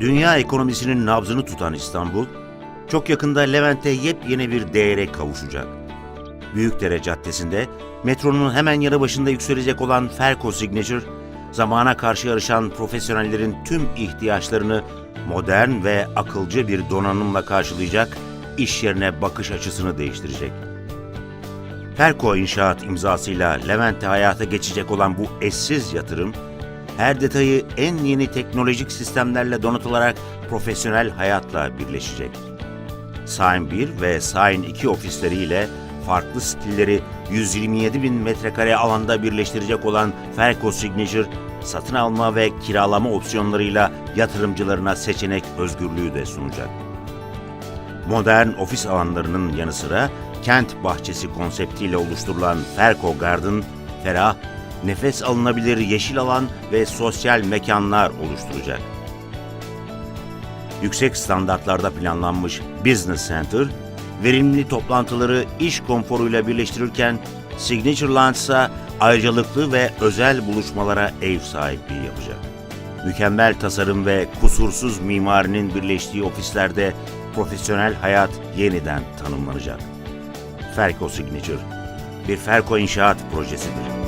Dünya ekonomisinin nabzını tutan İstanbul, çok yakında Levent'te yepyeni bir değere kavuşacak. Büyükdere Caddesi'nde metronun hemen yanı başında yükselecek olan Ferco Signature, zamana karşı yarışan profesyonellerin tüm ihtiyaçlarını modern ve akılcı bir donanımla karşılayacak, iş yerine bakış açısını değiştirecek. Ferco İnşaat imzasıyla Levent'te hayata geçecek olan bu eşsiz yatırım, her detayı en yeni teknolojik sistemlerle donatılarak profesyonel hayatla birleşecek. Sign 1 ve Sign 2 ofisleriyle farklı stilleri 127 bin metrekare alanda birleştirecek olan Ferco Signature, satın alma ve kiralama opsiyonlarıyla yatırımcılarına seçenek özgürlüğü de sunacak. Modern ofis alanlarının yanı sıra kent bahçesi konseptiyle oluşturulan Ferco Garden, ferah, nefes alınabilir yeşil alan ve sosyal mekanlar oluşturacak. Yüksek standartlarda planlanmış Business Center, verimli toplantıları iş konforuyla birleştirirken Signature Lounge ise ayrıcalıklı ve özel buluşmalara ev sahipliği yapacak. Mükemmel tasarım ve kusursuz mimarinin birleştiği ofislerde profesyonel hayat yeniden tanımlanacak. Ferco Signature, bir Ferco inşaat projesidir.